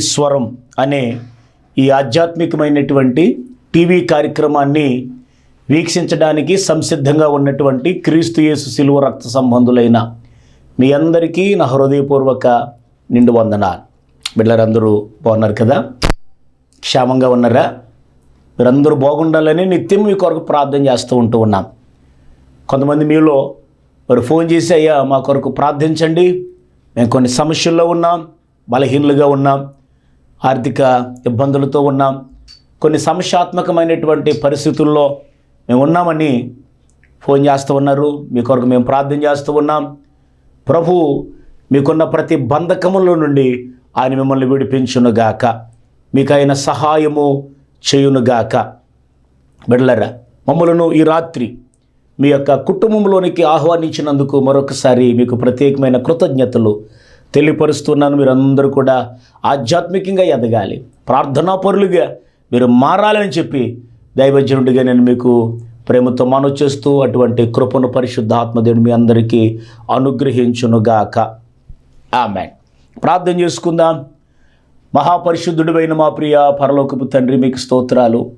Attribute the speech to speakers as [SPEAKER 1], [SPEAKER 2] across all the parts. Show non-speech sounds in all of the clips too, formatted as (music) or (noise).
[SPEAKER 1] దేవుని స్వరం అనే ఈ ఆధ్యాత్మికమైనటువంటి టీవీ కార్యక్రమాన్ని వీక్షించడానికి సంసిద్ధంగా ఉన్నటువంటి క్రీస్తు యేసు శిలువ రక్త సంబంధులైన మీ అందరికీ నా హృదయపూర్వక నిండు వందనాలు. బిడ్డలందరూ బాగున్నారు కదా? క్షేమంగా ఉన్నారా? మీరందరూ బాగుండాలని నిత్యం మీ కొరకు ప్రార్థన చేస్తూ ఉంటూ ఉన్నాం. కొంతమంది మీలో మరి ఫోన్ చేసి అయ్యా మా కొరకు ప్రార్థించండి. మేము కొన్ని సమస్యల్లో ఉన్నాం బలహీనలుగా ఉన్నాం. ఆర్థిక ఇబ్బందులతో ఉన్నాం. కొన్ని సమస్యాత్మకమైనటువంటి పరిస్థితుల్లో మేము ఉన్నామని ఫోన్ చేస్తూ ఉన్నారు. మీ కొరకు మేము ప్రార్థన చేస్తూ ఉన్నాం. ప్రభు మీకున్న ప్రతి బంధకముల నుండి ఆయన మిమ్మల్ని విడిపించునుగాక మీకు ఆయన సహాయము చేయునుగాక బిడ్డలరా మమ్మలను ఈ రాత్రి మీ యొక్క కుటుంబంలోనికి ఆహ్వానించినందుకు మరొకసారి మీకు ప్రత్యేకమైన కృతజ్ఞతలు తెలియపరుస్తున్నాను. మీరందరూ కూడా ఆధ్యాత్మికంగా ఎదగాలి. ప్రార్థనా పరులుగా మీరు మారాలని చెప్పి దైవజనుడిగా నేను మీకు ప్రేమతో మనవి చేస్తూ అటువంటి కృపను పరిశుద్ధ ఆత్మదేవుడు మీ అందరికీ అనుగ్రహించునుగాక. ఆమె ప్రార్థన చేసుకుందాం. మహాపరిశుద్ధుడివైన మా ప్రియ పరలోకపు తండ్రి మీకు స్తోత్రాలు.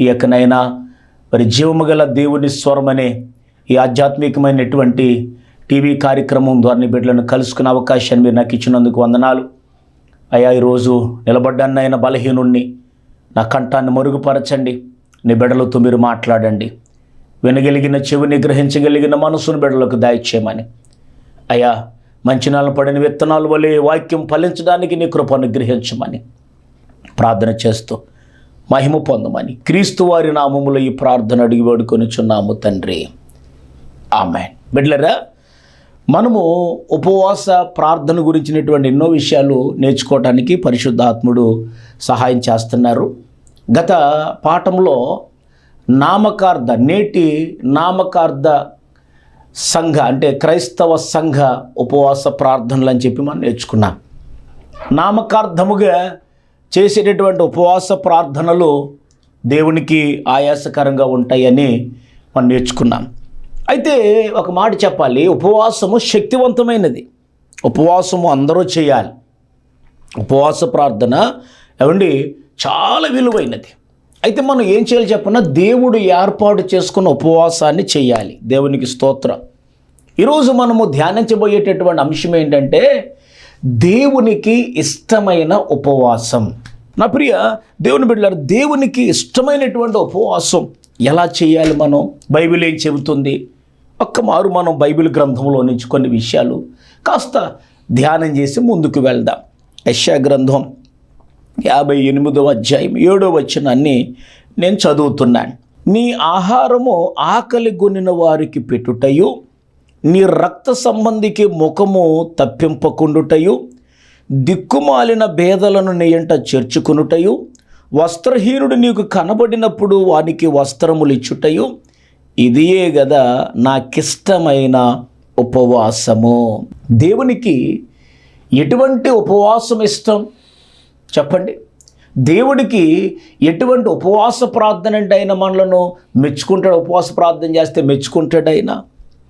[SPEAKER 1] ఈ యొక్కనైనా మరి జీవము గల దేవుని స్వరమనే ఈ ఆధ్యాత్మికమైనటువంటి టీవీ కార్యక్రమం ద్వారా నీ బిడ్డలను కలుసుకునే అవకాశాన్ని మీరు నాకు ఇచ్చినందుకు వందనాలు. అయ్యా ఈరోజు నిలబడ్డాన్నైనా బలహీనుణ్ణి నా కంఠాన్ని మరుగుపరచండి. నీ బిడ్డలతో మీరు మాట్లాడండి. వినగలిగిన చెవిని గ్రహించగలిగిన మనసును బిడ్డలకు దాయిచ్చేయమని. అయ్యా మంచి పడిన విత్తనాలు వలె వాక్యం ఫలించడానికి నీ కృపను గ్రహించమని ప్రార్థన చేస్తూ మహిమ పొందమని క్రీస్తు వారి నామములో ఈ ప్రార్థన అడిగి వేడుకొనిచున్నాము తండ్రి. ఆమె బిడ్లరా మనము ఉపవాస ప్రార్థన గురించినటువంటి ఎన్నో విషయాలు నేర్చుకోవటానికి పరిశుద్ధాత్ముడు సహాయం చేస్తున్నారు. గత పాఠంలో నామకార్థ నేటి నామకార్థ సంఘ అంటే క్రైస్తవ సంఘ ఉపవాస ప్రార్థనలు అని చెప్పి మనం నేర్చుకున్నాం. నామకార్థముగా చేసేటటువంటి ఉపవాస ప్రార్థనలు దేవునికి ఆయాసకరంగా ఉంటాయని మనం నేర్చుకున్నాం. అయితే ఒక మాట చెప్పాలి. ఉపవాసము శక్తివంతమైనది. ఉపవాసము అందరూ చేయాలి. ఉపవాస ప్రార్థన ఏమండి? చాలా విలువైనది. అయితే మనం ఏం చేయాలి చెప్పన్నా దేవుడు ఏర్పాటు చేసుకున్న ఉపవాసాన్ని చేయాలి. దేవునికి స్తోత్రం. ఈరోజు మనము ధ్యానించబోయేటటువంటి అంశం ఏంటంటే దేవునికి ఇష్టమైన ఉపవాసం. నా ప్రియ దేవుని బిడ్డలారు దేవునికి ఇష్టమైనటువంటి ఉపవాసం ఎలా చేయాలి మనం? బైబిల్ ఏం చెబుతుంది? ఒక్క మారు మనం బైబిల్ గ్రంథంలో నుంచి కొన్ని విషయాలు కాస్త ధ్యానం చేసి ముందుకు వెళ్దాం. యశా గ్రంథం యాభై ఎనిమిదవ అధ్యాయం ఏడో వచనాన్ని నేను చదువుతున్నాను. నీ ఆహారము ఆకలి గొనిన వారికి పెట్టుటయు నీ రక్త సంబంధికి ముఖము తప్పింపకుండుటయు దిక్కుమాలిన భేదలను నీయంట చేర్చుకునుటయు వస్త్రహీనుడు నీకు కనబడినప్పుడు వానికి వస్త్రములు ఇచ్చుటయు ఇదియే గదా నాకిష్టమైన ఉపవాసము. దేవునికి ఎటువంటి ఉపవాసం ఇష్టం? చెప్పండి. దేవుడికి ఎటువంటి ఉపవాస ప్రార్థన అంటే ఆయన మనలను మెచ్చుకుంటాడు ఉపవాస ప్రార్థన చేస్తే మెచ్చుకుంటాడు ఆయన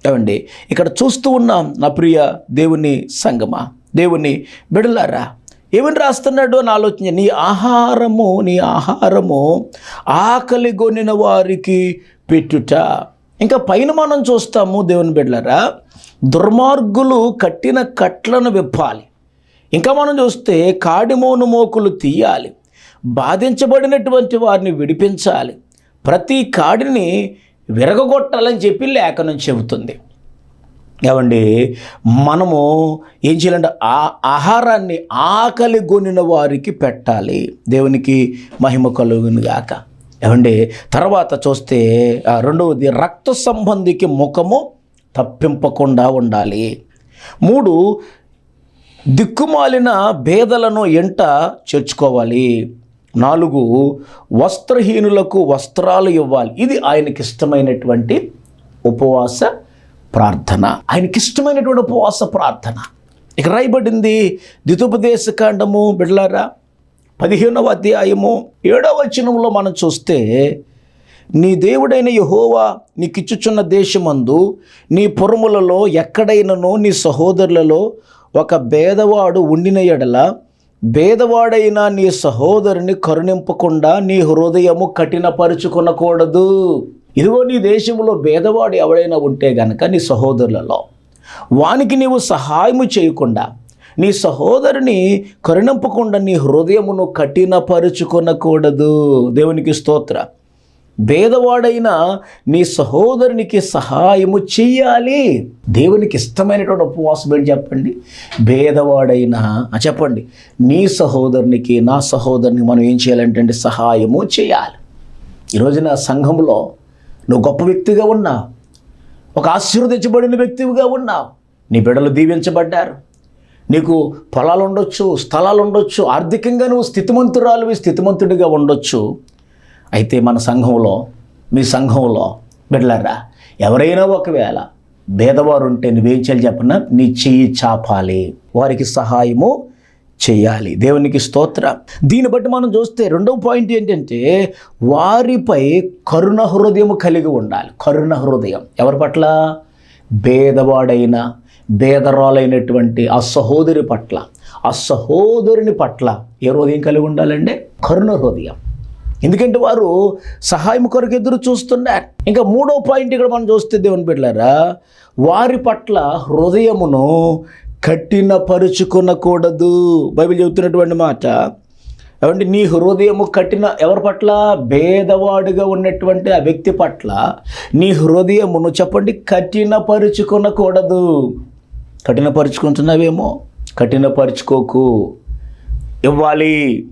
[SPEAKER 1] ఏమండి ఇక్కడ చూస్తూ ఉన్నాం నా ప్రియ దేవుని సంగమా. దేవుని బిడలారా ఏమని రాస్తున్నాడు అని ఆలోచించ నీ ఆహారము నీ ఆహారము ఆకలి కొనిన వారికి పెట్టుట. ఇంకా పైన మనం చూస్తాము దేవుని బిడ్డలరా దుర్మార్గులు కట్టిన కట్లను విప్పాలి. ఇంకా మనం చూస్తే కాడిమోను మోకులు తీయాలి. బాధించబడినటువంటి వారిని విడిపించాలి. ప్రతి కాడిని విరగగొట్టాలని చెప్పి లేఖనం చెబుతుంది. ఏమండి మనము ఏం చేయాలంటే ఆ ఆహారాన్ని ఆకలి గొనిన వారికి పెట్టాలి. దేవునికి మహిమ కలుగును గాక ఏమండి? తర్వాత చూస్తే రెండవది రక్త సంబంధికి ముఖము తప్పింపకుండా ఉండాలి. మూడు దిక్కుమాలిన భేదలను ఎంట చేర్చుకోవాలి. నాలుగు వస్త్రహీనులకు వస్త్రాలు ఇవ్వాలి. ఇది ఆయనకి ఇష్టమైనటువంటి ఉపవాస ప్రార్థన. ఆయనకి ఇష్టమైనటువంటి ఉపవాస ప్రార్థన. ఇక రాయబడింది ద్వితోపదేశ కాండము బిడ్లారా పదిహేనవ అధ్యాయము ఏడవ వచనంలో మనం చూస్తే నీ దేవుడైన యహోవా నీకిచ్చుచున్న దేశమందు నీ పురములలో ఎక్కడైనను నీ సహోదరులలో ఒక భేదవాడు ఉండిన ఎడల భేదవాడైన నీ సహోదరుని కరుణింపకుండా నీ హృదయము కఠినపరుచుకొనకూడదు. ఇదిగో నీ దేశంలో భేదవాడు ఎవడైనా ఉంటే గనక నీ సహోదరులలో వానికి నీవు సహాయము చేయకుండా నీ సహోదరుని కరుణింపకుండా నీ హృదయమును కఠినపరుచుకొనకూడదు. దేవునికి స్తోత్ర. భేదవాడైన నీ సహోదరునికి సహాయము చెయ్యాలి. దేవునికి ఇష్టమైనటువంటి ఉపవాసం ఏంటి చెప్పండి? భేదవాడైనా. చెప్పండి. నీ సహోదరునికి నా సహోదరుని మనం ఏం చేయాలంటే సహాయము చేయాలి ఈరోజున సంఘంలో నువ్వు గొప్ప వ్యక్తిగా ఉన్నావు. ఒక ఆశీర్వదించబడిన వ్యక్తివిగా ఉన్నావు. నీ బిడ్డలు దీవించబడ్డారు. నీకు పొలాలు ఉండొచ్చు స్థలాలు ఉండొచ్చు ఆర్థికంగా నువ్వు స్థితిమంతురాలువి స్థితిమంతుడిగా ఉండొచ్చు. అయితే మన సంఘంలో మీ సంఘంలో బిడ్డలారా ఎవరైనా ఒకవేళ భేదవారు ఉంటే నువ్వేం చేయాలి చెప్పనా? నీ చెయ్యి చాపాలి. వారికి సహాయము చేయాలి. దేవునికి స్తోత్ర. దీన్ని బట్టి మనం చూస్తే రెండవ పాయింట్ ఏంటంటే వారిపై కరుణ హృదయం కలిగి ఉండాలి. కరుణ హృదయం. ఎవరి పట్ల? భేదవాడైనా భేదరాలైనటువంటి ఆ సహోదరి పట్ల ఆ సహోదరుని పట్ల ఏ హృదయం కలిగి ఉండాలంటే కరుణ హృదయం. ఎందుకంటే వారు సహాయం కొరకు ఎదురు చూస్తున్నారు. ఇంకా మూడో పాయింట్ ఇక్కడ మనం చూస్తే దేవుని బిడ్డారా వారి పట్ల హృదయమును కఠినపరుచుకొనకూడదు. బైబిల్ చెబుతున్నటువంటి మాట ఏమంటే నీ హృదయము కఠిన ఎవరి పట్ల? భేదవాడుగా ఉన్నటువంటి ఆ వ్యక్తి పట్ల నీ హృదయమును చెప్పండి కఠినపరుచుకునకూడదు. కఠినపరుచుకుంటున్నావేమో? కఠినపరుచుకోకు. ఇవ్వాలి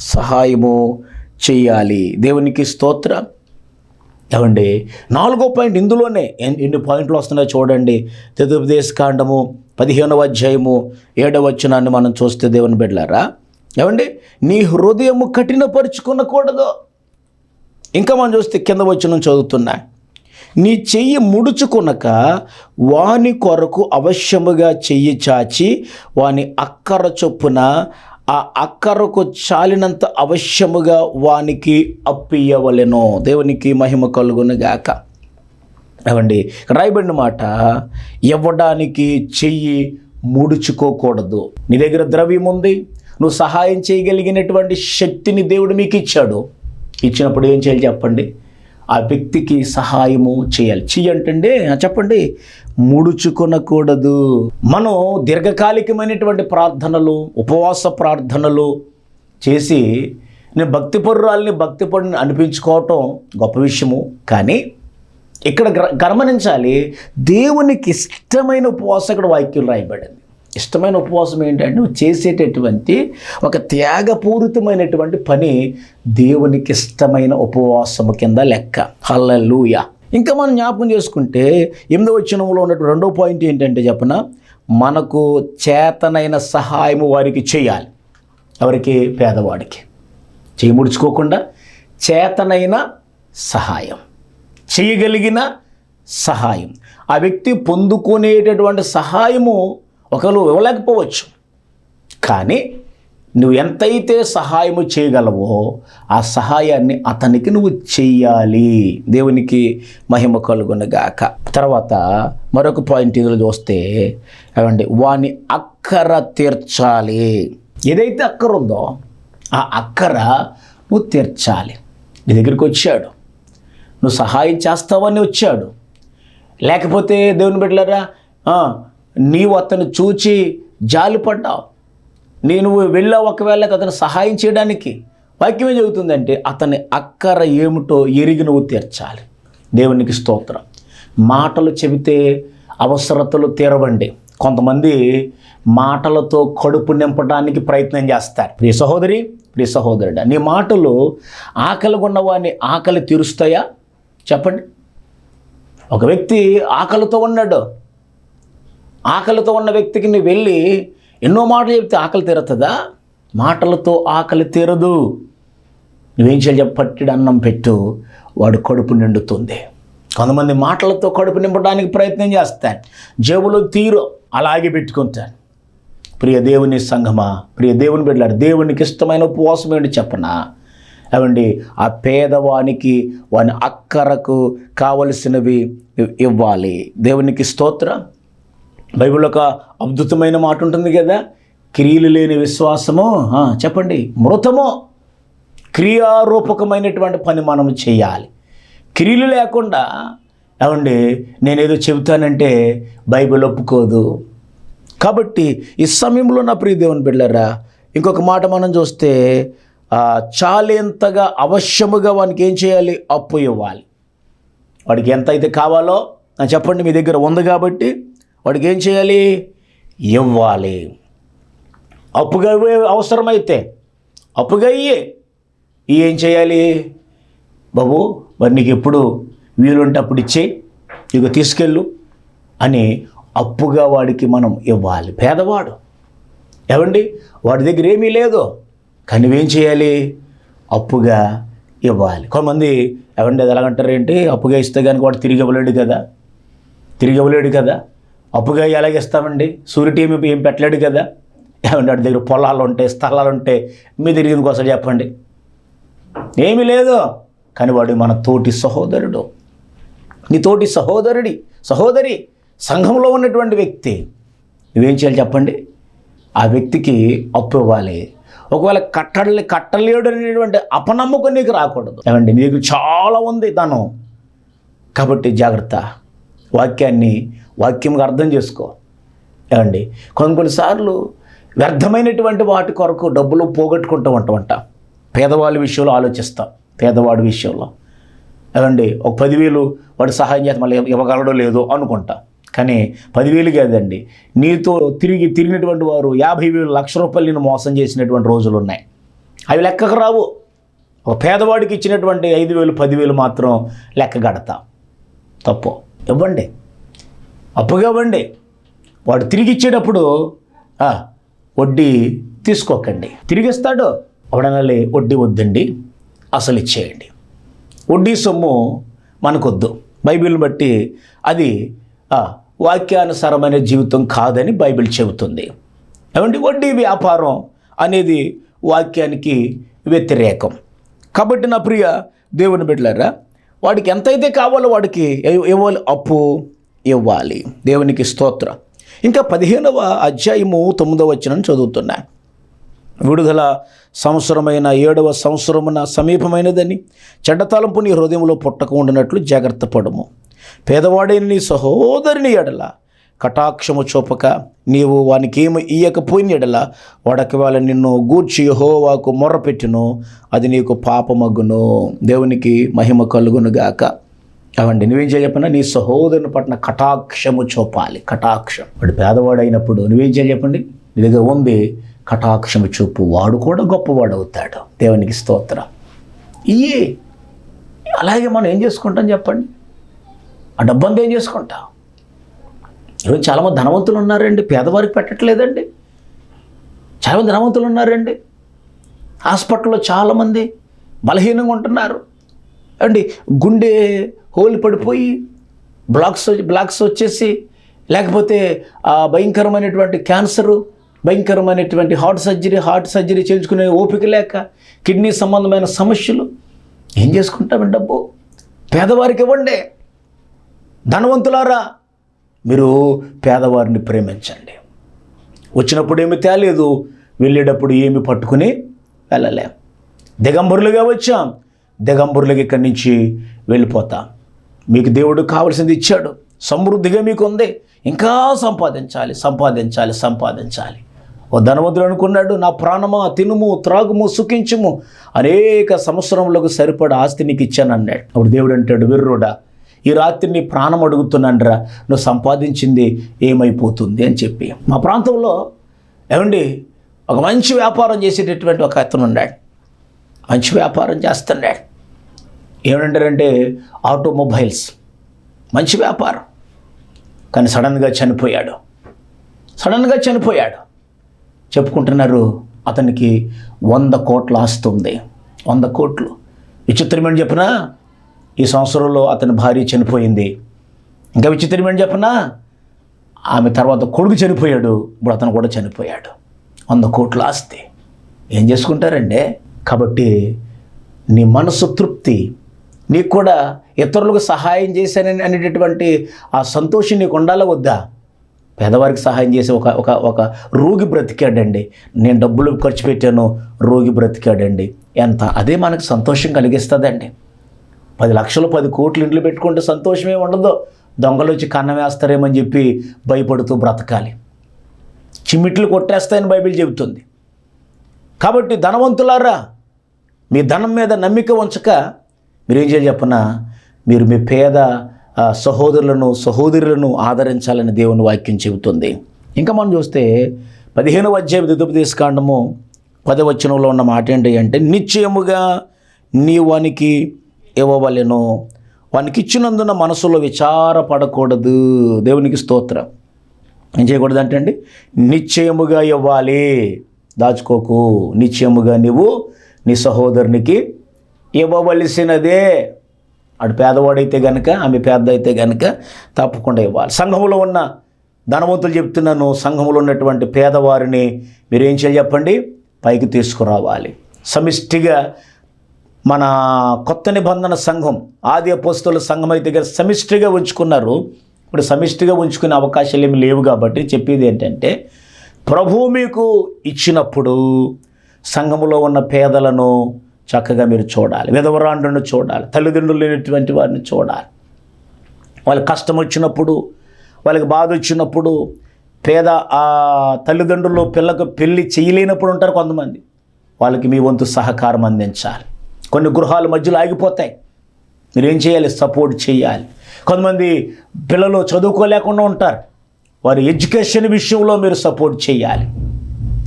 [SPEAKER 1] సహాయము చేయాలి దేవునికి స్తోత్రం. ఏమండి? నాలుగో పాయింట్ ఇందులోనే ఎన్ని పాయింట్లు వస్తున్నాయో చూడండి. చతుర్దేశ కాండము పదిహేనవ అధ్యాయము ఏడవ వచనాన్ని మనం చూస్తే దేవుని బిడ్డలారా? ఏమండి? నీ హృదయము కఠినపరుచుకునకూడదు. ఇంకా మనం చూస్తే కింద వచ్చిన చదువుతున్నా. నీ చెయ్యి ముడుచుకొనక వాని కొరకు అవశ్యముగా చెయ్యి చాచి వాని అక్కర చొప్పున ఆ అక్కరకు చాలినంత అవశ్యముగా వానికి అప్పియవలెను దేవునికి మహిమ కలుగునుగాక ఏమండి? రాయబడిన మాట ఇవ్వడానికి చెయ్యి ముడుచుకోకూడదు. నీ దగ్గర ద్రవ్యం ఉంది. నువ్వు సహాయం చేయగలిగినటువంటి శక్తిని దేవుడు మీకు ఇచ్చాడు ఇచ్చినప్పుడు ఏం చేయాలి చెప్పండి? ఆ వ్యక్తికి సహాయము చేయాలి. చెయ్యి అంటే చెప్పండి ముడుచుకొనకూడదు. మనం దీర్ఘకాలికమైనటువంటి ప్రార్థనలు ఉపవాస ప్రార్థనలు చేసి నేను భక్తిపరురాల్ని భక్తిపరుని అనిపించుకోవటం గొప్ప విషయము. కానీ ఇక్కడ గమనించాలి దేవునికి ఇష్టమైన ఉపవాసకుడు వాక్యం రాయబడింది. ఇష్టమైన ఉపవాసం ఏంటంటే నువ్వు చేసేటటువంటి ఒక త్యాగపూరితమైనటువంటి పని దేవునికి ఇష్టమైన ఉపవాసము కింద లెక్క. హల్లూయ ఇంకా మనం జ్ఞాపకం చేసుకుంటే ఎనిమిదవ వచనంలో ఉన్నటువంటి రెండో పాయింట్ ఏంటంటే చెప్పన? మనకు చేతనైన సహాయము వారికి చేయాలి. ఎవరికి? పేదవాడికి. చేయముడుచుకోకుండా చేతనైన సహాయం. చేయగలిగిన సహాయం. ఆ వ్యక్తి పొందుకునేటటువంటి సహాయము ఒకరు ఇవ్వలేకపోవచ్చు. కానీ నువ్వు ఎంతైతే సహాయము చేయగలవో ఆ సహాయాన్ని అతనికి నువ్వు చెయ్యాలి. దేవునికి మహిమ కలుగునగాక తర్వాత మరొక పాయింట్ ఇందులో చూస్తే ఏమండి వాని అక్కర తీర్చాలి. ఏదైతే అక్కర ఉందో ఆ అక్కర నువ్వు తీర్చాలి. నీ దగ్గరికి వచ్చాడు. నువ్వు సహాయం చేస్తావని వచ్చాడు. లేకపోతే దేవుని బిడ్డలారా నీవు అతను చూచి జాలిపడ్డావు నేను వెళ్ళావు ఒకవేళ అతను సహాయం చేయడానికి. వాక్యం ఏం చెబుతుందంటే అతని అక్కర ఏమిటో ఎరిగి నువ్వు తీర్చాలి. దేవునికి స్తోత్రం. మాటలు చెబితే అవసరతలు తీరవండి. కొంతమంది మాటలతో కడుపు నింపడానికి ప్రయత్నం చేస్తారు. ప్రియ సహోదరి ప్రియ సహోదరుడా నీ మాటలు ఆకలి ఉన్నవాడిని ఆకలి తీరుస్తాయా? చెప్పండి. ఒక వ్యక్తి ఆకలితో ఉన్నాడు. ఆకలితో ఉన్న వ్యక్తికి నువ్వు వెళ్ళి ఎన్నో మాటలు చెప్తే ఆకలి తీరుతుందా మాటలతో ఆకలి తీరదు. నువ్వేం చేయాలి చెప్పు? పట్టిడు అన్నం పెట్టు. వాడు కడుపు నిండుతుంది. కొంతమంది మాటలతో కడుపు నింపడానికి ప్రయత్నం చేస్తాను జేబులో తీరు అలాగే పెట్టుకుంటాను ప్రియ దేవుని సంఘమా ప్రియ దేవుని పెట్టాడు దేవునికి ఇష్టమైన ఉపవాసం ఏంటి చెప్పనా? అవండి ఆ పేదవానికి వాని అక్కరకు కావలసినవి ఇవ్వాలి. దేవునికి స్తోత్రం. బైబిల్ ఒక అద్భుతమైన మాట ఉంటుంది కదా? క్రియలు లేని విశ్వాసము చెప్పండి. మృతము క్రియారూపకమైనటువంటి పని మనం చేయాలి. క్రియలు లేకుండా ఏమండి నేనేదో చెబుతానంటే బైబిల్ ఒప్పుకోదు. కాబట్టి ఈ సమయంలో నా ప్రియ దేవుని బిడ్డలారా ఇంకొక మాట మనం చూస్తే చాలేంతగా అవశ్యముగా వానికి ఏం చేయాలి? అప్పు ఇవ్వాలి. వాడికి ఎంత అయితే కావాలో చెప్పండి మీ దగ్గర ఉంది కాబట్టి వాడికి ఏం చేయాలి? ఇవ్వాలి. అప్పుగా అవసరమైతే అప్పుగా ఇయ్యే. ఇవి ఏం చేయాలి? బాబు మరి నీకు ఎప్పుడు వీలుంటే అప్పుడు ఇచ్చేయి. ఇక తీసుకెళ్ళు అని అప్పుగా వాడికి మనం ఇవ్వాలి. పేదవాడు. ఏమండి? వాడి దగ్గర ఏమీ లేదు. కానీ ఏం చేయాలి? అప్పుగా ఇవ్వాలి. కొంతమంది ఏమండి అది ఎలాగంటారు ఏంటి అప్పుగా ఇస్తే కనుక వాడు తిరిగి ఇవ్వలేడు కదా. తిరిగి ఇవ్వలేడు కదా. అప్పుగా ఎలాగిస్తామండి సూరిటీ ఏమి ఏం పెట్టలేడు కదా. ఏమండి వాడి దగ్గర పొలాలు ఉంటాయి స్థలాలు ఉంటాయి మీ తిరిగి కోసం చెప్పండి? ఏమీ లేదు. కానీ వాడు మన తోటి సహోదరుడు. నీ తోటి సహోదరుడి సహోదరి సంఘంలో ఉన్నటువంటి వ్యక్తి. నువ్వేం చేయాలి చెప్పండి? ఆ వ్యక్తికి అప్పు ఇవ్వాలి. ఒకవేళ కట్టడలే కట్టలేడు అనేటువంటి అపనమ్మకం నీకు రాకూడదు. ఏమండి? నీ దగ్గర చాలా ఉంది తను. కాబట్టి జాగ్రత్త. వాక్యాన్ని వాక్యంగా అర్థం చేసుకో. ఏమండి? కొన్ని కొన్నిసార్లు వ్యర్థమైనటువంటి వాటి కొరకు డబ్బులు పోగొట్టుకుంటూ ఉంటామంట పేదవాళ్ళ విషయంలో ఆలోచిస్తాం. పేదవాడి విషయంలో. ఏమండి? ఒక పదివేలు వాడు సహాయం చేస్తే మళ్ళీ ఇవ్వగలడో లేదో అనుకుంటా. కానీ పదివేలు కాదండి. నీతో తిరిగి తిరిగినటువంటి వారు యాభై వేలు లక్ష రూపాయలు నేను మోసం చేసినటువంటి రోజులు ఉన్నాయి అవి లెక్కకు రావు. ఒక పేదవాడికి ఇచ్చినటువంటి ఐదు వేలు పదివేలు మాత్రం లెక్క గడతా తప్పు. ఇవ్వండి. అప్పుగా వండి. వాడు తిరిగి ఇచ్చేటప్పుడు వడ్డీ తీసుకోకండి. తిరిగిస్తాడు అవడనాలి వడ్డీ వద్దండి అసలు ఇచ్చేయండి. వడ్డీ సొమ్ము మనకొద్దు. బైబిల్ని బట్టి అది వాక్యానుసారమైన జీవితం కాదని బైబిల్ చెబుతుంది. ఏమండి? వడ్డీ వ్యాపారం అనేది వాక్యానికి వ్యతిరేకం. కాబట్టి నా ప్రియ దేవుని బిడ్డలారా వాడికి ఎంతైతే కావాలో వాడికి ఇవ్వాలి అప్పు ఇవ్వాలి. దేవునికి స్తోత్రం. ఇంకా పదిహేనవ అధ్యాయము తొమ్మిదవ వచ్చినని చదువుతున్నా. విడుదల సంవత్సరమైన ఏడవ సంవత్సరమున సమీపమైనదని చెడ్డతలంపు నీ హృదయంలో పుట్టక ఉండినట్లు జాగ్రత్త పడము. పేదవాడైన నీ సహోదరుని ఎడల కటాక్షము చూపక నీవు వానికి ఏమి ఇయ్యకపోయిన ఎడల వాడకి వాళ్ళ నిన్ను గూర్చి హోవాకు మొర్రపెట్టును అది నీకు పాపమగ్గును దేవునికి మహిమ కలుగునుగాక. అవండి నువ్వేం చేయాలి నీ సహోదరుని పట్ల కటాక్షము చూపాలి. కటాక్షం. వాడు పేదవాడు అయినప్పుడు నువ్వేం చేయాలి నీ దగ్గర ఉంది కటాక్షము చూపు. వాడు కూడా గొప్పవాడు అవుతాడు. దేవునికి స్తోత్రం. ఇయ్యి. అలాగే మనం ఏం చేసుకుంటాం చెప్పండి? ఆ డబ్బంతా ఏం చేసుకుంటాం? ఈరోజు చాలామంది ధనవంతులు ఉన్నారండి. పేదవారికి పెట్టట్లేదండి. చాలామంది ధనవంతులు ఉన్నారండి. హాస్పిటల్లో చాలామంది బలహీనంగా ఉంటున్నారు. అండి గుండె హోల్ పడిపోయి బ్లాక్స్ బ్లాక్స్ వచ్చేసి లేకపోతే ఆ భయంకరమైనటువంటి క్యాన్సరు భయంకరమైనటువంటి హార్ట్ సర్జరీ హార్ట్ సర్జరీ చేయించుకునే ఓపిక లేక కిడ్నీ సంబంధమైన సమస్యలు. ఏం చేసుకుంటామండి డబ్బు? పేదవారికి ఇవ్వండి. ధనవంతులారా మీరు పేదవారిని ప్రేమించండి. వచ్చినప్పుడు ఏమి తేలేదు వెళ్ళేటప్పుడు ఏమి పట్టుకుని వెళ్ళలేం. దిగంబరులుగా వచ్చాం. దిగంబరులుగా ఇక్కడి నుంచి వెళ్ళిపోతాం. మీకు దేవుడు కావలసింది ఇచ్చాడు. సమృద్ధిగా మీకు ఉంది. ఇంకా సంపాదించాలి సంపాదించాలి సంపాదించాలి. ఓ ధనవంతుడు అనుకున్నాడు నా ప్రాణమా తినుము త్రాగుము సుఖించుము. అనేక సంవత్సరములకు సరిపడ ఆస్తి నీకు ఇచ్చాను అన్నాడు. అప్పుడు దేవుడు అంటాడు విర్రుడా ఈ రాత్రి నీ ప్రాణం అడుగుతున్నానరా నువ్వు సంపాదించింది ఏమైపోతుంది? అని చెప్పి. మా ప్రాంతంలో ఏమండి ఒక మంచి వ్యాపారం చేసేటటువంటి ఒక అతను ఉన్నాడు. మంచి వ్యాపారం చేస్తున్నాడు. ఏమంటారంటే ఆటోమొబైల్స్. మంచి వ్యాపారం. కానీ సడన్గా చనిపోయాడు. సడన్గా చనిపోయాడు. చెప్పుకుంటున్నారు అతనికి వంద కోట్ల ఆస్తి ఉంది. వంద కోట్లు. విచిత్రమని చెప్పినా? ఈ సంవత్సరంలో అతని భార్య చనిపోయింది. ఇంకా విచిత్రమని చెప్పినా? ఆమె తర్వాత కొడుకు చనిపోయాడు. ఇప్పుడు అతను కూడా చనిపోయాడు. వంద కోట్ల ఆస్తి. ఏం చేసుకుంటారండి? కాబట్టి నీ మనసు తృప్తి నీకు కూడా ఇతరులకు సహాయం చేశానని అనేటటువంటి ఆ సంతోషం నీకు ఉండాలా వద్దా? పేదవారికి సహాయం చేసి ఒక ఒక ఒక రోగి బ్రతికాడండి. నేను డబ్బులు ఖర్చు పెట్టాను రోగి బ్రతికాడండి. ఎంత? అదే మనకు సంతోషం కలిగిస్తుందండి. పది లక్షలు పది కోట్లు ఇంట్లో పెట్టుకుంటే సంతోషమే ఉండదు. దొంగలు వచ్చి కన్నం వేస్తారేమని చెప్పి భయపడుతూ బ్రతకాలి. చిమ్మిట్లు కొట్టేస్తాయని బైబిల్ చెబుతుంది. కాబట్టి ధనవంతులారా మీ ధనం మీద నమ్మిక ఉంచక మీరేం చేయాలి చెప్పన? మీరు మీ పేద సహోదరులను సహోదరులను ఆదరించాలని దేవుని వాక్యం చెబుతుంది. ఇంకా మనం చూస్తే పదిహేను అధ్యాయ దిదుపదేశ కాండము పదవచనంలో ఉన్న మాట ఏంటి అంటే నిశ్చయముగా నీ వానికి ఇవ్వవలెను. వానికి ఇచ్చినందున మనసులో విచారపడకూడదు. దేవునికి స్తోత్రం. ఏం చేయకూడదు అంటే అండి నిశ్చయముగా ఇవ్వాలి. దాచుకోకు. నిశ్చయముగా నీవు నీ సహోదరునికి ఇవ్వవలసినదే. ఆడు పేదవాడైతే గనక ఆమె పేద అయితే గనక తప్పకుండా ఇవ్వాలి. సంఘంలో ఉన్న ధనవంతులు చెప్తున్నాను సంఘంలో ఉన్నటువంటి పేదవారిని మీరు ఏం చేయాలి చెప్పండి? పైకి తీసుకురావాలి. సమిష్టిగా మన కొత్త నిబంధన సంఘం ఆది అపోస్తుల సంఘం అయితే గనక సమిష్టిగా ఉంచుకున్నారు. ఇప్పుడు సమిష్టిగా ఉంచుకునే అవకాశాలు ఏమి లేవు కాబట్టి చెప్పేది ఏంటంటే ప్రభువు మీకు ఇచ్చినప్పుడు సంఘములో ఉన్న పేదలను చక్కగా మీరు చూడాలి. విధవరాండ్రుని చూడాలి. తల్లిదండ్రులు లేనటువంటి వారిని చూడాలి. వాళ్ళకి కష్టం వచ్చినప్పుడు వాళ్ళకి బాధ వచ్చినప్పుడు పేద ఆ తల్లిదండ్రులు పిల్లకు పెళ్ళి చేయలేనప్పుడు ఉంటారు కొంతమంది. వాళ్ళకి మీ వంతు సహకారం అందించాలి. కొన్ని గృహాలు మధ్యలో ఆగిపోతాయి. మీరు ఏం చేయాలి? సపోర్ట్ చేయాలి. కొంతమంది పిల్లలు చదువుకోలేకుండా ఉంటారు. వారి ఎడ్యుకేషన్ విషయంలో మీరు సపోర్ట్ చేయాలి.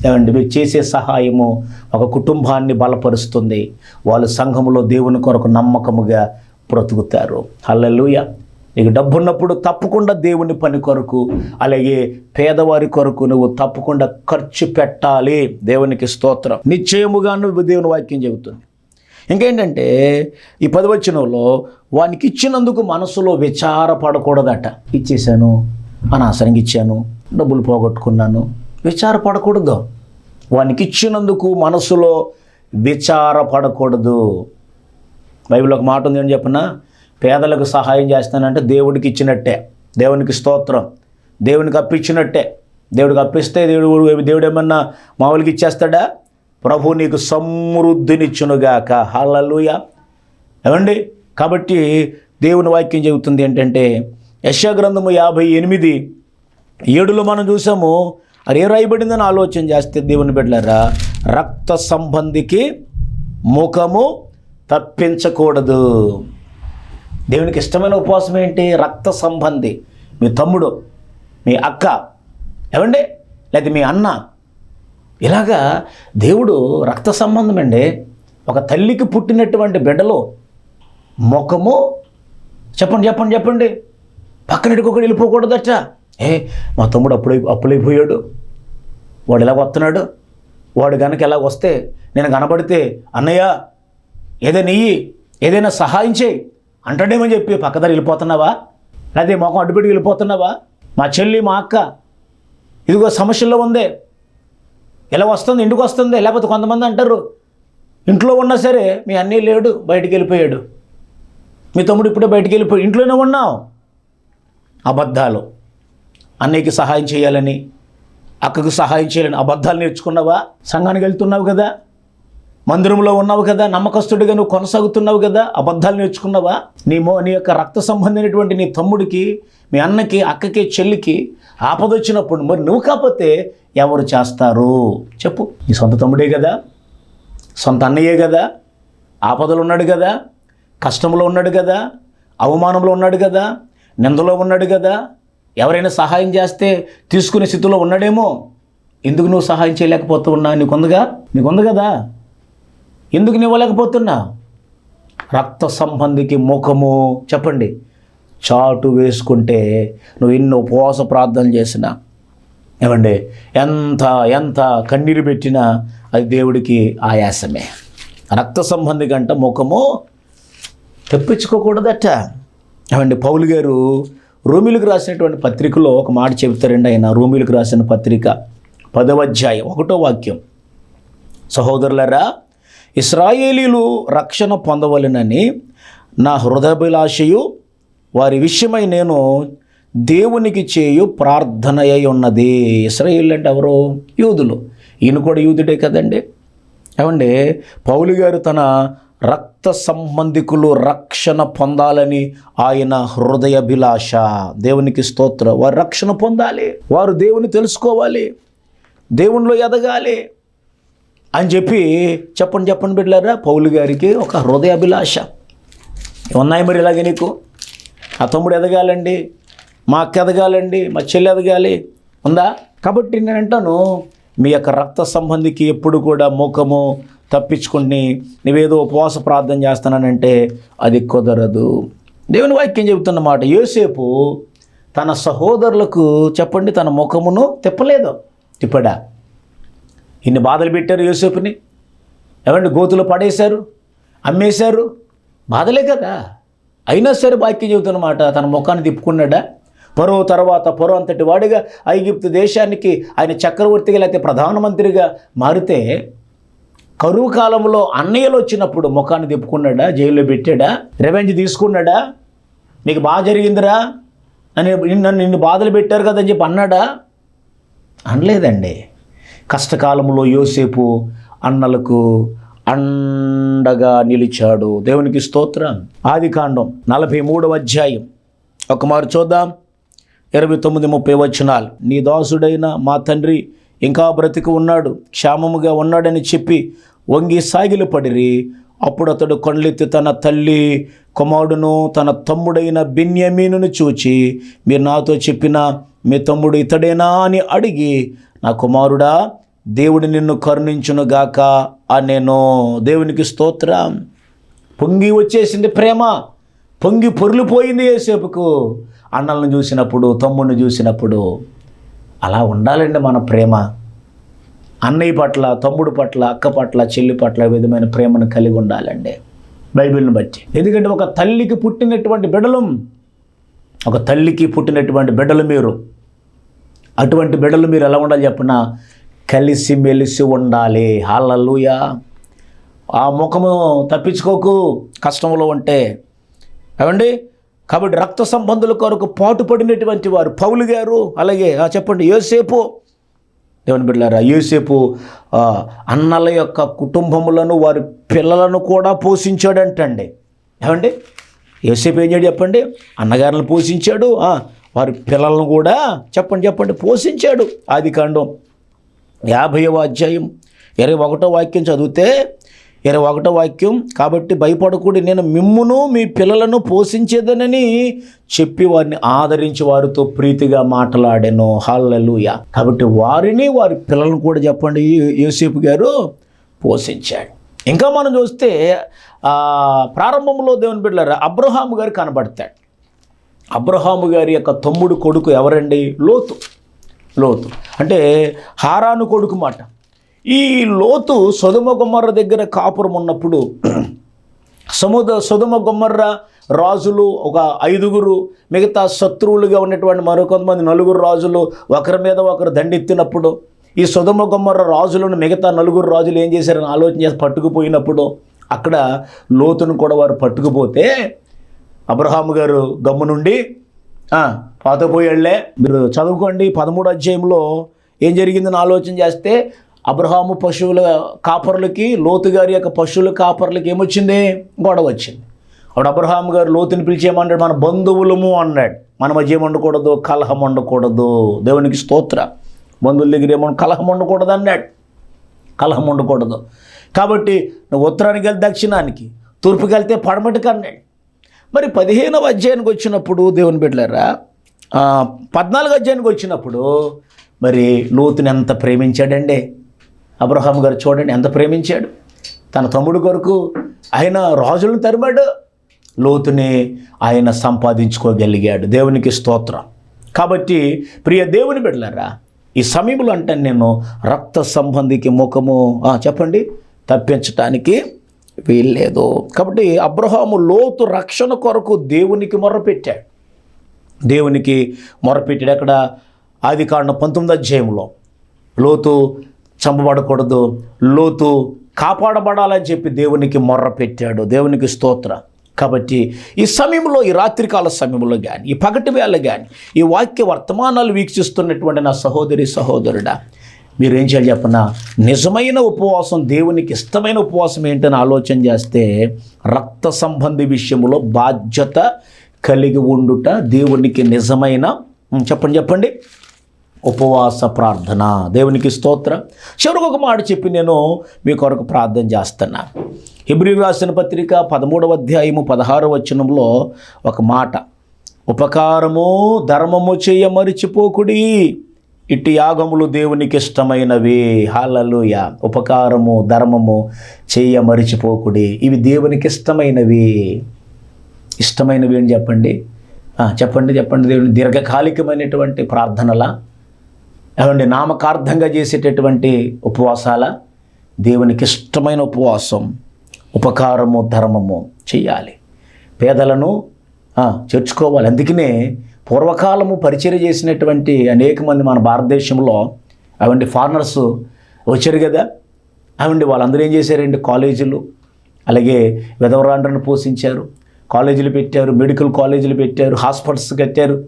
[SPEAKER 1] ఏమండి మీరు చేసే సహాయము ఒక కుటుంబాన్ని బలపరుస్తుంది. వాళ్ళు సంఘములో దేవుని కొరకు నమ్మకముగా బ్రతుకుతారు. హల్లెలూయ. నీకు డబ్బు ఉన్నప్పుడు తప్పకుండా దేవుని పని కొరకు అలాగే పేదవారి కొరకు నువ్వు తప్పకుండా ఖర్చు పెట్టాలి. దేవునికి స్తోత్రం. నిశ్చయముగా నువ్వు దేవుని వాక్యం చెబుతుంది. ఇంకేంటంటే ఈ పదవచనంలో వానికి ఇచ్చినందుకు మనసులో విచారపడకూడదట. ఇచ్చేసాను అనవసరంగా ఇచ్చాను డబ్బులు పోగొట్టుకున్నాను విచారపడకూడదు. వానికి ఇచ్చినందుకు మనసులో విచారపడకూడదు. బైబిల్ ఒక మాట ఉంది అని చెప్పిన? పేదలకు సహాయం చేస్తానంటే దేవుడికి ఇచ్చినట్టే. దేవునికి స్తోత్రం. దేవునికి అప్పించినట్టే దేవుడికి అప్పిస్తే దేవుడు దేవుడు ఏమన్నా మామూలుగా ఇచ్చేస్తాడా? ప్రభు నీకు సమృద్ధినిచ్చునుగాక. హలలుయ ఏమండి? కాబట్టి దేవుని వాక్యం చెబుతుంది ఏంటంటే యశాగ్రంథము యాభై ఎనిమిది ఏడులో మనం చూసాము అది ఏ రాయబడిందని ఆలోచన చేస్తే దేవుని బిడ్డలారా? రక్త సంబంధికి ముఖము తప్పించకూడదు. దేవునికి ఇష్టమైన ఉపవాసం ఏంటి? రక్త సంబంధి. మీ తమ్ముడు మీ అక్క ఏమండి? లేదా మీ అన్న. ఇలాగా దేవుడు రక్త సంబంధం అండి. ఒక తల్లికి పుట్టినటువంటి బిడ్డలో ముఖము చెప్పండి చెప్పండి చెప్పండి. పక్కనటికొకటి వెళ్ళిపోకూడదట. ఏ మా తమ్ముడు అప్పుడై అప్పులైపోయాడు వాడు ఎలా వస్తున్నాడు. వాడు కనుక ఎలా వస్తే నేను కనబడితే అన్నయ్య ఏదైనా ఇయ్యి ఏదైనా సహాయం చేయి. అంటాడేమని చెప్పి పక్కదారి వెళ్ళిపోతున్నావా? లేకపోతే మొఖం అడ్డుపెట్టి వెళ్ళిపోతున్నావా? మా చెల్లి మా అక్క ఇదిగో సమస్యల్లో ఉందే. ఎలా వస్తుంది ఇంటికి వస్తుంది? లేకపోతే కొంతమంది అంటారు ఇంట్లో ఉన్నా సరే మీ అన్నయ్య లేడు బయటికి వెళ్ళిపోయాడు. మీ తమ్ముడు ఇప్పుడే బయటికి వెళ్ళిపోయి ఇంట్లోనే ఉన్నావు. అబద్ధాలు. అన్నయ్యకి సహాయం చేయాలని అక్కకు సహాయం చేయాలని అబద్ధాలు నేర్చుకున్నావా? సంఘానికి వెళ్తున్నావు కదా? మందిరంలో ఉన్నావు కదా? నమ్మకస్తుడిగా నువ్వు కొనసాగుతున్నావు కదా? అబద్ధాలు నేర్చుకున్నావా? నీ మో నీ యొక్క రక్త సంబంధమైనటువంటి నీ తమ్ముడికి మీ అన్నకి అక్కకి చెల్లికి ఆపదొచ్చినప్పుడు మరి నువ్వు కాకపోతే ఎవరు చేస్తారు? చెప్పు. నీ సొంత తమ్ముడే కదా? సొంత అన్నయ్యే కదా? ఆపదలు ఉన్నాడు కదా? కష్టంలో ఉన్నాడు కదా? అవమానంలో ఉన్నాడు కదా? నిందలో ఉన్నాడు కదా? ఎవరైనా సహాయం చేస్తే తీసుకునే స్థితిలో ఉన్నాడేమో ఎందుకు నువ్వు సహాయం చేయలేకపోతూ ఉన్నా నీకుందిగా? నీకుంది కదా? ఎందుకు నువ్వు ఇవ్వలేకపోతున్నా రక్త సంబంధికి ముఖము చెప్పండి. చాటు వేసుకుంటే నువ్వు ఎన్నో ఉపవాస ప్రార్థనలు చేసినా ఏమండి? ఎంత ఎంత కన్నీరు పెట్టినా అది దేవుడికి ఆయాసమే. రక్త సంబంధి కంట ముఖము తెప్పించుకోకూడదట. ఏమండి? పౌలు గారు రోమిలకు రాసినటువంటి పత్రికలో ఒక మాట చెబుతారండి ఆయన రోమిలకు రాసిన పత్రిక పదవ అధ్యాయం ఒకటో వాక్యం. సహోదరులరా ఇస్రాయేలీలు రక్షణ పొందవలెనని నా హృదయభిలాషయు వారి విషయమై నేను దేవునికి చేయు ప్రార్థన అయి ఉన్నది. ఇస్రాయిల్ అంటే ఎవరు? యూదులు. ఈయన కూడా యూదుడే కదండి. ఏమండి? పౌలు గారు తన రక్త సంబంధికులు రక్షణ పొందాలని ఆయన హృదయభిలాష. దేవునికి స్తోత్ర. వారు రక్షణ పొందాలి. వారు దేవుని తెలుసుకోవాలి. దేవునిలో ఎదగాలి. అని చెప్పి చెప్పండి చెప్పండి బిడ్డారా పౌలు గారికి ఒక హృదయాభిలాష. ఉన్నాయి మరి ఇలాగే నీకు? ఆ తమ్ముడు ఎదగాలండి. మా అక్క ఎదగాలండి. మా చెల్లి ఎదగాలి. ఉందా? కాబట్టి నేను అంటాను మీ యొక్క రక్త సంబంధికి ఎప్పుడు కూడా ముఖము తప్పించుకుని నువ్వేదో ఉపవాస ప్రార్థన చేస్తానంటే అది కుదరదు. దేవుని వాక్యం చెబుతున్నమాట యోసేపు తన సహోదరులకు చెప్పండి తన ముఖమును తిప్పలేదు. తిప్పడా? ఇన్ని బాధలు పెట్టారు యోసేపుని? ఏమండి గోతులు పడేశారు? అమ్మేశారు? బాధలే కదా. అయినా సరే వాక్యం చెబుతున్నమాట తన ముఖాన్ని తిప్పుకున్నాడా? పరో తర్వాత పరో అంతటి వాడిగా ఐగిప్తు దేశానికి ఆయన చక్రవర్తిగా లేకపోతే ప్రధానమంత్రిగా మారితే కరువు కాలంలో అన్నయ్యలు వచ్చినప్పుడు ముఖాన్ని తిప్పుకున్నాడా? జైల్లో పెట్టాడా? రెవెంజ్ తీసుకున్నాడా? నీకు బాగా జరిగిందిరా? అని నన్ను నిన్ను బాధలు పెట్టారు కదని చెప్పి అన్నాడా? అనలేదండి. కష్టకాలంలో యోసేపు అన్నలకు అండగా నిలిచాడు. దేవునికి స్తోత్రం. ఆది కాండం నలభై మూడవ అధ్యాయం. ఒక మారు చూద్దాం. ఇరవై తొమ్మిది ముప్పై వచనాలు. నీ దాసుడైన మా తండ్రి ఇంకా బ్రతికి ఉన్నాడు క్షేమముగా ఉన్నాడని చెప్పి వంగి సాగిలు పడిరి. అప్పుడు అతడు కొండ్లెత్తి తన తల్లి కుమారుడును తన తమ్ముడైన బిన్యమీనును చూచి మీరు నాతో చెప్పిన మీ తమ్ముడు ఇతడేనా అని అడిగి నా కుమారుడా దేవుడు నిన్ను కరుణించునుగాక అనేను. దేవునికి స్తోత్రం. పొంగి వచ్చేసింది ప్రేమ. పొంగి పొర్లిపోయింది ఏసేపుకు అన్నలను చూసినప్పుడు తమ్ముడిని చూసినప్పుడు అలా ఉండాలండి మన ప్రేమ. అన్నయ్య పట్ల తమ్ముడు పట్ల అక్క పట్ల చెల్లి పట్ల విధమైన ప్రేమను కలిగి ఉండాలండి? బైబిల్ని బట్టి. ఎందుకంటే ఒక తల్లికి పుట్టినటువంటి బిడలం ఒక తల్లికి పుట్టినటువంటి బిడ్డలు మీరు. అటువంటి బిడ్డలు మీరు ఎలా ఉండాలి చెప్పిన? కలిసి మెలిసి ఉండాలి. హాలూయా ఆ ముఖము తప్పించుకోకు కష్టంలో ఉంటే. ఏమండి? కాబట్టి రక్త సంబంధుల కొరకు పాటుపడినటువంటి వారు. పౌలు గారు అలాగే చెప్పండి యోసేపు. దేవుని బిడ్డారా యూసేపు అన్నల యొక్క కుటుంబములను వారి పిల్లలను కూడా పోషించాడంటండి. ఏమండి? యూసేపు ఏం చేయడు చెప్పండి? అన్నగారులను పోషించాడు వారి పిల్లలను కూడా చెప్పండి చెప్పండి పోషించాడు. ఆది కాండం యాభైవ అధ్యాయం ఇరవై ఒకటో వాక్యం చదివితే ఇరవై ఒకటో వాక్యం కాబట్టి భయపడకూడి నేను మిమ్మును మీ పిల్లలను పోషించేదనని చెప్పి వారిని ఆదరించి వారితో ప్రీతిగా మాట్లాడాను. హల్లలుయ. కాబట్టి వారిని వారి పిల్లలను కూడా చెప్పండి. యూసేపు గారు పోషించాడు. ఇంకా మనం చూస్తే ప్రారంభంలో దేవుని బిడ్డలారా అబ్రహాము గారు కనబడతాడు. అబ్రహాము గారి యొక్క తమ్ముడు కొడుకు ఎవరండి? లోతు. లోతు. అంటే హారాను కొడుకు మాట. ఈ లోతు సొదుమ గుమ్మర్ర దగ్గర కాపురం ఉన్నప్పుడు సముద్ర సుధమ గుమ్మర్ర రాజులు ఒక ఐదుగురు మిగతా శత్రువులుగా ఉన్నటువంటి మరికొంతమంది నలుగురు రాజులు ఒకరి మీద ఒకరు దండెత్తినప్పుడు ఈ సొదుమ గుమ్మర్ర రాజులను మిగతా నలుగురు రాజులు ఏం చేశారని ఆలోచన చేసి పట్టుకుపోయినప్పుడు అక్కడ లోతును కూడా వారు పట్టుకుపోతే అబ్రహాం గారు గమ్ము నుండి పాతపోయేళ్ళే మీరు చదువుకోండి పదమూడు అధ్యాయంలో ఏం జరిగిందని ఆలోచన చేస్తే అబ్రహాము పశువుల కాపర్లకి లోతు గారి యొక్క పశువుల కాపర్లకి ఏమొచ్చింది? గొడవ వచ్చింది. అప్పుడు అబ్రహాం గారు లోతుని పిలిచేయమన్నాడు మన బంధువులము అన్నాడు. మన మధ్య ఏం కలహం ఉండకూడదు దేవునికి స్తోత్ర. బంధువుల దగ్గర ఏమో కలహం ఉండకూడదు అన్నాడు. కలహం ఉండకూడదు కాబట్టి నువ్వు ఉత్తరానికి వెళ్తే దక్షిణానికి తూర్పుకి వెళ్తే పడమటికి అన్నాడు. మరి పదిహేనవ అధ్యాయానికి వచ్చినప్పుడు దేవుని బిడ్డలారా పద్నాలుగు అధ్యాయానికి వచ్చినప్పుడు మరి లోతుని ఎంత ప్రేమించాడండి? అబ్రహాం గారు చూడండి ఎంత ప్రేమించాడు. తన తమ్ముడు కొరకు ఆయన రాజులను తరిమాడు. లోతుని ఆయన సంపాదించుకోగలిగాడు. దేవునికి స్తోత్రం. కాబట్టి ప్రియ దేవుని బిడ్డలారా ఈ సమయంలో అంటే నేను రక్త సంబంధికి ముఖము చెప్పండి. తప్పించటానికి వీల్లేదు. కాబట్టి అబ్రహాము లోతు రక్షణ కొరకు దేవునికి మొరపెట్టాడు దేవునికి మొరపెట్టాడు అక్కడ ఆది కాండం పంతొమ్మిది అధ్యాయంలో. లోతు చంపబడకూడదు. లోతు కాపాడబడాలని చెప్పి దేవునికి మొర్ర పెట్టాడు. దేవునికి స్తోత్ర. కాబట్టి ఈ సమయంలో ఈ రాత్రికాల సమయంలో కానీ ఈ పగటి వేళ కానీ ఈ వాక్య వర్తమానాలు వీక్షిస్తున్నటువంటి నా సహోదరి సహోదరుడా మీరేం చేయాలి చెప్పిన? నిజమైన ఉపవాసం దేవునికి ఇష్టమైన ఉపవాసం ఏంటని ఆలోచన చేస్తే రక్త సంబంధి విషయంలో బాధ్యత కలిగి ఉండుట దేవునికి నిజమైన చెప్పండి చెప్పండి. ఉపవాస ప్రార్థన. దేవునికి స్తోత్ర. చివరికి ఒక మాట చెప్పి నేను మీ కొరకు ప్రార్థన చేస్తున్నా. హిబ్రి రాసిన పత్రిక పదమూడవ అధ్యాయము పదహారు వచనంలో ఒక మాట. ఉపకారము ధర్మము చేయ మరిచిపోకుడి. ఇట్టి యాగములు దేవునికి ఇష్టమైనవి. హాలలుయ ఉపకారము ధర్మము చేయ మరిచిపోకుడి. ఇవి దేవునికి ఇష్టమైనవి. ఇష్టమైనవి అని చెప్పండి. చెప్పండి చెప్పండి. దేవుని దీర్ఘకాలికమైనటువంటి ప్రార్థనలా. ఏమండి నామకార్థంగా చేసేటటువంటి ఉపవాసాల దేవునికి ఇష్టమైన ఉపవాసం ఉపకారము ధర్మము చేయాలి. పేదలను చేర్చుకోవాలి. అందుకనే పూర్వకాలము పరిచయం చేసినటువంటి అనేక మంది మన భారతదేశంలో అవండి ఫారినర్స్ వచ్చారు కదా. అవండి వాళ్ళందరూ ఏం చేశారండి? కాలేజీలు అలాగే విధవరాండ్రను పోషించారు కాలేజీలు పెట్టారు మెడికల్ కాలేజీలు పెట్టారు హాస్పిటల్స్ కట్టారు.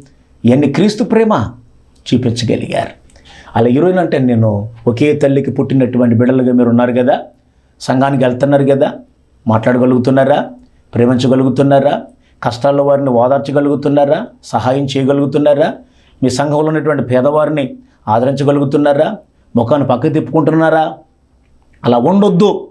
[SPEAKER 1] ఇవన్నీ క్రీస్తు ప్రేమ చూపించగలిగారు. అలా ఈరోజు అంటే నేను ఒకే తల్లికి పుట్టినటువంటి బిడ్డలుగా మీరు ఉన్నారు కదా? సంఘానికి వెళ్తున్నారు కదా? మాట్లాడగలుగుతున్నారా? ప్రేమించగలుగుతున్నారా? కష్టాల్లో వారిని ఓదార్చగలుగుతున్నారా? సహాయం చేయగలుగుతున్నారా? మీ సంఘంలో ఉన్నటువంటి పేదవారిని ఆదరించగలుగుతున్నారా? ముఖాన్ని పక్కకు తిప్పుకుంటున్నారా? అలా ఉండొద్దు.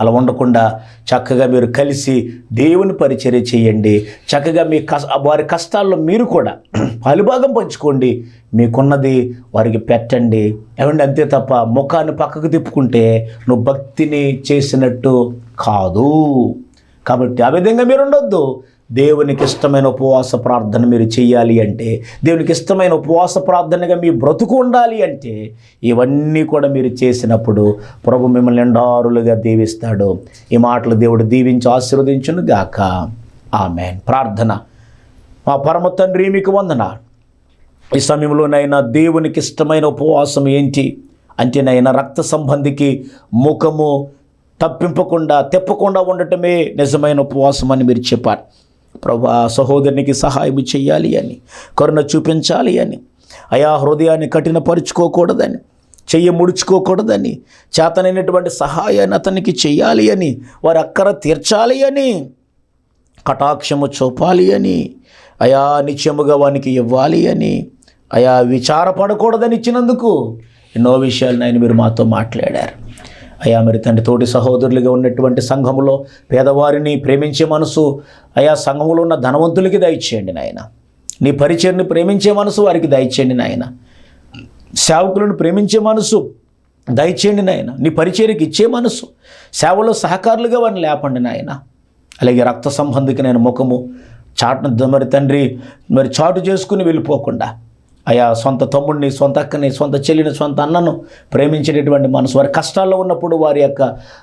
[SPEAKER 1] అలా ఉండకుండా చక్కగా మీరు కలిసి దేవుని పరిచర్య చేయండి. చక్కగా మీ కస్ వారి కష్టాల్లో మీరు కూడా (clears throat) పాలుభాగం పంచుకోండి. మీకున్నది వారికి పెట్టండి. ఏమండి అంతే తప్ప ముఖాన్ని పక్కకు తిప్పుకుంటే నువ్వు భక్తిని చేసినట్టు కాదు. కాబట్టి ఆ విధంగా మీరు ఉండొద్దు. దేవునికి ఇష్టమైన ఉపవాస ప్రార్థన మీరు చేయాలి అంటే దేవునికి ఇష్టమైన ఉపవాస ప్రార్థనగా మీ బ్రతుకు ఉండాలి అంటే ఇవన్నీ కూడా మీరు చేసినప్పుడు ప్రభు మిమ్మల్ని ఎండారులుగా దీవిస్తాడు. ఈ మాటలు దేవుడు దీవించి ఆశీర్వదించును గాక ఆమెన్. ప్రార్థన. మా పరమ తండ్రి మీకు వందన ఈ సమయంలోనైనా దేవునికి ఇష్టమైన ఉపవాసం ఏంటి? అంటే నైనా రక్త సంబంధికి ముఖము తప్పింపకుండా తెప్పకుండా ఉండటమే నిజమైన ఉపవాసం అని మీరు చెప్పారు ప్రభు ఆ సహోదరునికి సహాయం చేయాలి అని కరుణ చూపించాలి అని అయా హృదయాన్ని కఠినపరుచుకోకూడదని చెయ్యి ముడుచుకోకూడదని చేతనైనటువంటి సహాయాన్ని అతనికి చేయాలి అని వారి అక్కర తీర్చాలి అని కటాక్షము చూపాలి అని అయా నిత్యముగా వానికి ఇవ్వాలి అని అయా విచారపడకూడదని ఇచ్చినందుకు ఎన్నో విషయాలు ఆయన మీరు మాతో మాట్లాడారు. అయా మరి తండ్రి తోటి సహోదరులుగా ఉన్నటువంటి సంఘములో పేదవారిని ప్రేమించే మనసు అయా సంఘములో ఉన్న ధనవంతులకి దయచేయండి నాయన. నీ పరిచయని ప్రేమించే మనసు వారికి దయచేయండి నాయన. సేవకులను ప్రేమించే మనసు దయచేయండి నాయన. నీ పరిచయకి ఇచ్చే మనసు సేవలో సహకారులుగా వారిని లేపండి నాయన. అలాగే రక్త సంబంధికి నేను ముఖము చాటును మరి తండ్రి మరి చాటు చేసుకుని వెళ్ళిపోకుండా అయా సొంత తమ్ముడిని సొంత అక్కని సొంత చెల్లిని సొంత అన్నను ప్రేమించేటటువంటి మనసు వారి కష్టాల్లో ఉన్నప్పుడు వారి యొక్క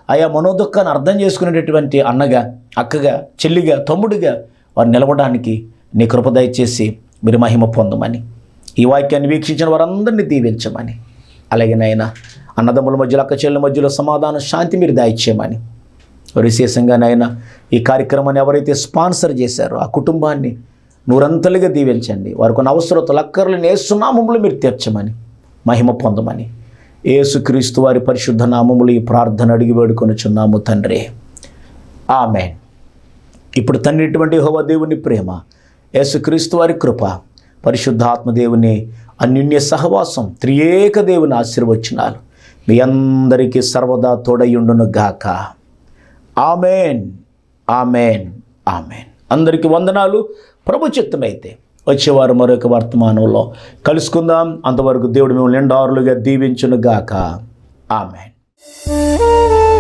[SPEAKER 1] ఆయా మనోదుఖాన్ని అర్థం చేసుకునేటటువంటి అన్నగా అక్కగా చెల్లిగా తమ్ముడిగా వారు నిలవడానికి నీ కృప దయచేసి మీరు మహిమ పొందమని ఈ వాక్యాన్ని వీక్షించిన వారందరినీ దీవించమని అలాగే నాయన అన్నదమ్ముల మధ్యలో అక్క చెల్లెల మధ్యలో సమాధానం శాంతి మీరు దాయిచ్చేయమని విశేషంగా నాయన ఈ కార్యక్రమాన్ని ఎవరైతే స్పాన్సర్ చేశారో ఆ కుటుంబాన్ని నూరంతలుగా దీవించండి. వారికి ఉన్న అవసరతలు అక్కర్లను ఏసునామములు మీరు తీర్చమని మహిమ పొందమని. ఏసుక్రీస్తు వారి పరిశుద్ధ నామములు ఈ ప్రార్థన అడిగి వేడుకొనుచున్నాము తండ్రి. ఆమెన్. ఇప్పుడు తండ్రిటువంటి హోవా దేవుని ప్రేమ యేసుక్రీస్తు వారి కృప పరిశుద్ధాత్మదేవుని అన్యున్య సహవాసం త్రియేక దేవుని ఆశీర్వచనాలు మీ అందరికీ సర్వదా తోడయుండును గాక. ఆమెన్. ఆమెన్. ఆమెన్. అందరికీ వందనాలు. ప్రభు చిత్తమైతే వచ్చేవారు మరొక వర్తమానంలో. కలుసుకుందాం. అంతవరకు దేవుడు మిమ్మల్ని నిండారులుగా దీవించును గాక ఆమె
[SPEAKER 2] Thank you.